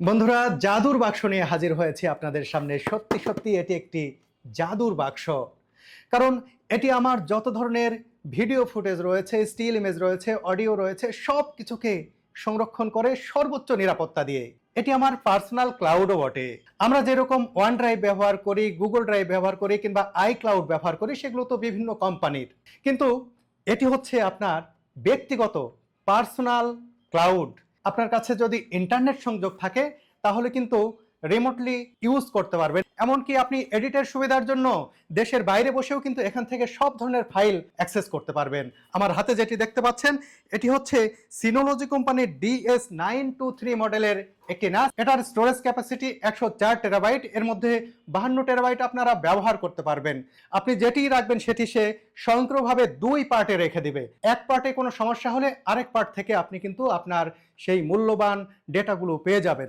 বন্ধুরা, জাদুর বাক্স নিয়ে হাজির হয়েছি আপনাদের সামনে। সত্যি সত্যি এটি একটি জাদুর বাক্স। কারণ এটি আমার যত ধরনের ভিডিও ফুটেজ রয়েছে, স্টিল ইমেজ রয়েছে, অডিও রয়েছে, সব কিছুকে সংরক্ষণ করে সর্বোচ্চ নিরাপত্তা দিয়ে। এটি আমার পার্সোনাল ক্লাউডও বটে। আমরা যেরকম ওয়ান ড্রাইভ ব্যবহার করি গুগল ড্রাইভ ব্যবহার করি, কিংবা আই ক্লাউড ব্যবহার করি, সেগুলো তো বিভিন্ন কোম্পানির। কিন্তু এটি হচ্ছে আপনার ব্যক্তিগত, পার্সোনাল ক্লাউড। আপনার কাছে যদি ইন্টারনেট সংযোগ থাকে তাহলে কিন্তু রিমোটলি ইউজ করতে পারবেন। এমনকি আপনি এডিটের সুবিধার জন্য দেশের বাইরে বসেও কিন্তু এখান থেকে সব ধরনের ফাইল অ্যাক্সেস করতে পারবেন। আমার হাতে যেটি দেখতে পাচ্ছেন, এটি হচ্ছে সিনোলজি কোম্পানির ডিএস নাইন টু থ্রি মডেলের একটি নাচ এটার স্টোরেজ ক্যাপাসিটি একশো চার টেরাবাইট এর মধ্যে বাহান্ন টেরাবাইট আপনারা ব্যবহার করতে পারবেন। আপনি যেটি রাখবেন সেটি সে স্বয়ংক্রিয়ভাবে দুই পার্টে রেখে দিবে। এক পার্টে কোনো সমস্যা হলে আরেক পার্ট থেকে আপনি কিন্তু আপনার সেই মূল্যবান ডেটাগুলো পেয়ে যাবেন।